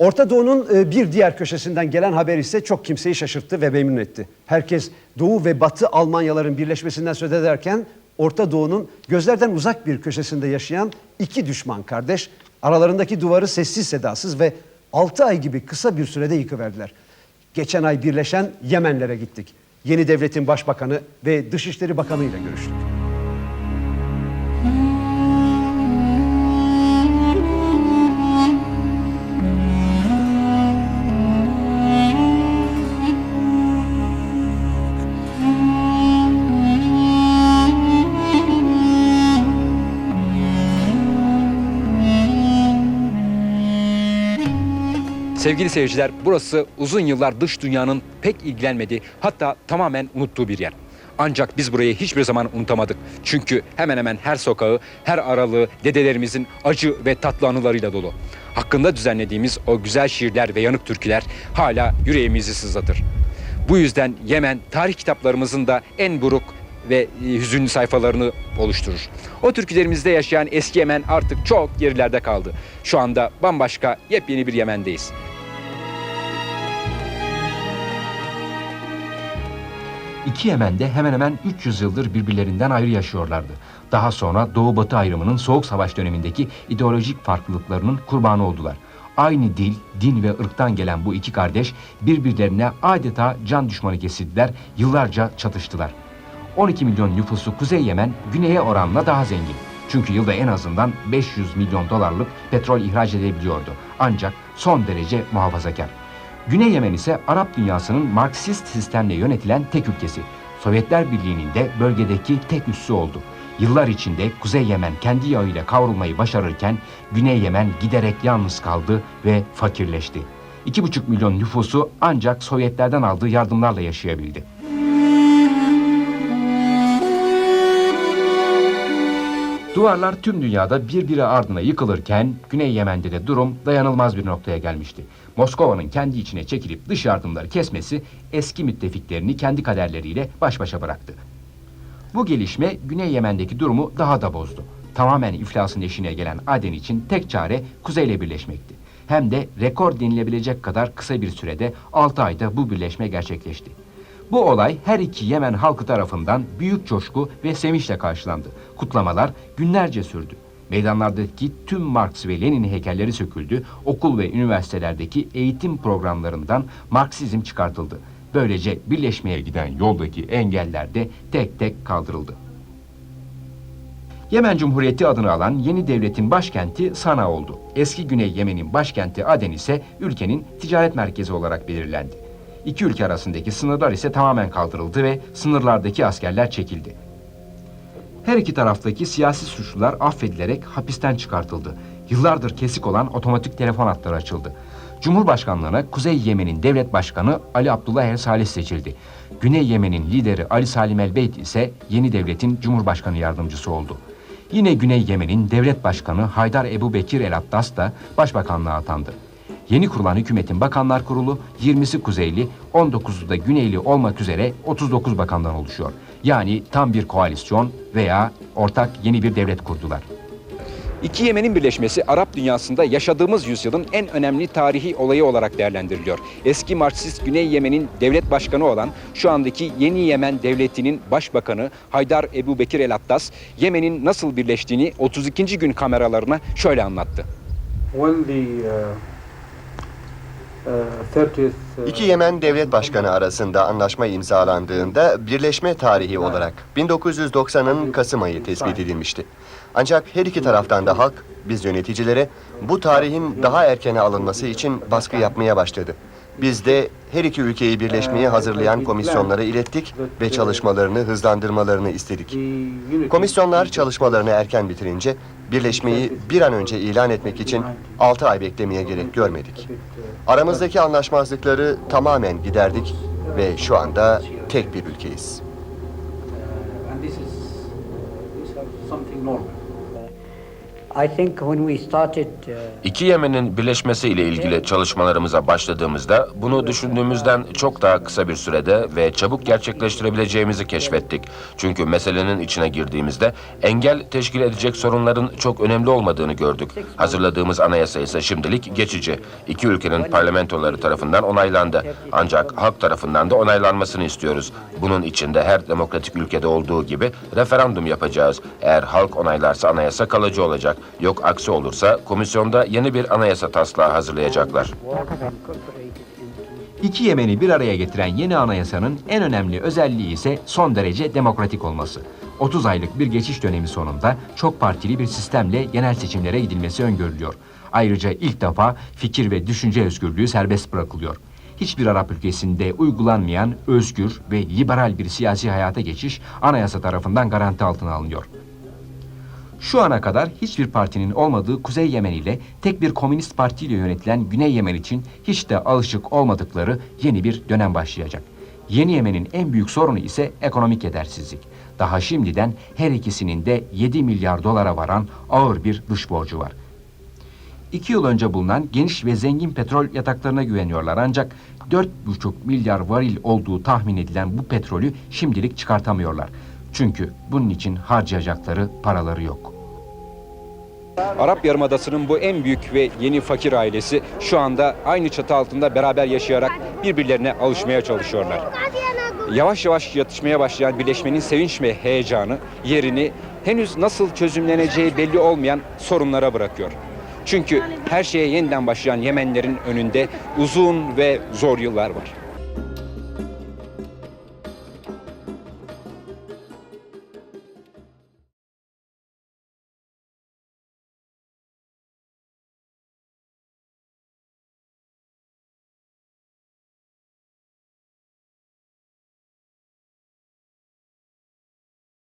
Orta Doğu'nun e, bir diğer köşesinden gelen haber ise çok kimseyi şaşırttı ve memnun etti. Herkes Doğu ve Batı Almanyaların birleşmesinden söz ederken Orta Doğu'nun gözlerden uzak bir köşesinde yaşayan iki düşman kardeş aralarındaki duvarı sessiz sedasız ve 6 ay gibi kısa bir sürede yıkıverdiler. Geçen ay birleşen Yemenlere gittik. Yeni devletin başbakanı ve Dışişleri Bakanı ile görüştük. Sevgili seyirciler, burası uzun yıllar dış dünyanın pek ilgilenmediği, hatta tamamen unuttuğu bir yer. Ancak biz burayı hiçbir zaman unutamadık. Çünkü hemen hemen her sokağı, her aralığı dedelerimizin acı ve tatlı anılarıyla dolu. Hakkında düzenlediğimiz o güzel şiirler ve yanık türküler hala yüreğimizi sızlatır. Bu yüzden Yemen tarih kitaplarımızın da en buruk ve e, hüzünlü sayfalarını oluşturur. O türkülerimizde yaşayan eski Yemen artık çok gerilerde kaldı. Şu anda bambaşka yepyeni bir Yemen'deyiz. İki Yemen'de hemen hemen 300 yıldır birbirlerinden ayrı yaşıyorlardı. Daha sonra Doğu-Batı ayrımının Soğuk Savaş dönemindeki ideolojik farklılıklarının kurbanı oldular. Aynı dil, din ve ırktan gelen bu iki kardeş birbirlerine adeta can düşmanı kesildiler, yıllarca çatıştılar. 12 milyon nüfusu Kuzey Yemen, güneye oranla daha zengin. Çünkü yılda en azından 500 milyon dolarlık petrol ihraç edebiliyordu. Ancak son derece muhafazakar. Güney Yemen ise Arap dünyasının Marksist sistemle yönetilen tek ülkesi. Sovyetler Birliği'nin de bölgedeki tek üssü oldu. Yıllar içinde Kuzey Yemen kendi yağıyla kavrulmayı başarırken Güney Yemen giderek yalnız kaldı ve fakirleşti. 2,5 milyon nüfusu ancak Sovyetlerden aldığı yardımlarla yaşayabildi. Duvarlar tüm dünyada birbiri ardına yıkılırken Güney Yemen'de de durum dayanılmaz bir noktaya gelmişti. Moskova'nın kendi içine çekilip dış yardımları kesmesi eski müttefiklerini kendi kaderleriyle baş başa bıraktı. Bu gelişme Güney Yemen'deki durumu daha da bozdu. Tamamen iflasın eşiğine gelen Aden için tek çare kuzeyle birleşmekti. Hem de rekor denilebilecek kadar kısa bir sürede 6 ayda bu birleşme gerçekleşti. Bu olay her iki Yemen halkı tarafından büyük coşku ve sevinçle karşılandı. Kutlamalar günlerce sürdü. Meydanlardaki tüm Marx ve Lenin heykelleri söküldü, okul ve üniversitelerdeki eğitim programlarından Marksizm çıkartıldı. Böylece birleşmeye giden yoldaki engeller de tek tek kaldırıldı. Yemen Cumhuriyeti adını alan yeni devletin başkenti Sana oldu. Eski Güney Yemen'in başkenti Aden ise ülkenin ticaret merkezi olarak belirlendi. İki ülke arasındaki sınırlar ise tamamen kaldırıldı ve sınırlardaki askerler çekildi. Her iki taraftaki siyasi suçlular affedilerek hapisten çıkartıldı. Yıllardır kesik olan otomatik telefon hatları açıldı. Cumhurbaşkanlığına Kuzey Yemen'in devlet başkanı Ali Abdullah El Salih seçildi. Güney Yemen'in lideri Ali Salim El Beyt ise yeni devletin cumhurbaşkanı yardımcısı oldu. Yine Güney Yemen'in devlet başkanı Haydar Ebu Bekir El Attas da başbakanlığa atandı. Yeni kurulan hükümetin bakanlar kurulu 20'si kuzeyli, 19'u da güneyli olmak üzere 39 bakandan oluşuyor. Yani tam bir koalisyon veya ortak yeni bir devlet kurdular. İki Yemen'in birleşmesi Arap dünyasında yaşadığımız yüzyılın en önemli tarihi olayı olarak değerlendiriliyor. Eski Marksist Güney Yemen'in devlet başkanı olan şu andaki Yeni Yemen Devleti'nin başbakanı Haydar Ebu Bekir El Attas, Yemen'in nasıl birleştiğini 32. gün kameralarına şöyle anlattı. when the uh, 30th İki Yemen devlet başkanı arasında anlaşma imzalandığında birleşme tarihi olarak 1990'ın Kasım ayı tespit edilmişti. Ancak her iki taraftan da halk biz yöneticilere bu tarihin daha erkene alınması için baskı yapmaya başladı. Biz de her iki ülkeyi birleşmeye hazırlayan komisyonlara ilettik ve çalışmalarını hızlandırmalarını istedik. Komisyonlar çalışmalarını erken bitirince birleşmeyi bir an önce ilan etmek için 6 ay beklemeye gerek görmedik. Aramızdaki anlaşmazlıkları tamamen giderdik ve şu anda tek bir ülkeyiz. something normal. İki Yemen'in birleşmesi ile ilgili çalışmalarımıza başladığımızda bunu düşündüğümüzden çok daha kısa bir sürede ve çabuk gerçekleştirebileceğimizi keşfettik. Çünkü meselenin içine girdiğimizde engel teşkil edecek sorunların çok önemli olmadığını gördük. Hazırladığımız anayasa ise şimdilik geçici. İki ülkenin parlamentoları tarafından onaylandı. Ancak halk tarafından da onaylanmasını istiyoruz. Bunun için de her demokratik ülkede olduğu gibi referandum yapacağız. Eğer halk onaylarsa anayasa kalıcı olacak. Yok aksi olursa komisyonda yeni bir anayasa taslağı hazırlayacaklar. İki Yemen'i bir araya getiren yeni anayasanın en önemli özelliği ise son derece demokratik olması. 30 aylık bir geçiş dönemi sonunda çok partili bir sistemle genel seçimlere gidilmesi öngörülüyor. Ayrıca ilk defa fikir ve düşünce özgürlüğü serbest bırakılıyor. Hiçbir Arap ülkesinde uygulanmayan özgür ve liberal bir siyasi hayata geçiş anayasa tarafından garanti altına alınıyor. Şu ana kadar hiçbir partinin olmadığı Kuzey Yemen ile tek bir komünist partiyle yönetilen Güney Yemen için hiç de alışık olmadıkları yeni bir dönem başlayacak. Yeni Yemen'in en büyük sorunu ise ekonomik edersizlik. Daha şimdiden her ikisinin de 7 milyar dolara varan ağır bir dış borcu var. İki yıl önce bulunan geniş ve zengin petrol yataklarına güveniyorlar ancak 4,5 milyar varil olduğu tahmin edilen bu petrolü şimdilik çıkartamıyorlar. Çünkü bunun için harcayacakları paraları yok. Arap Yarımadası'nın bu en büyük ve yeni fakir ailesi şu anda aynı çatı altında beraber yaşayarak birbirlerine alışmaya çalışıyorlar. Yavaş yavaş yatışmaya başlayan birleşmenin sevinç ve heyecanı yerini henüz nasıl çözümleneceği belli olmayan sorunlara bırakıyor. Çünkü her şeye yeniden başlayan Yemenlerin önünde uzun ve zor yıllar var.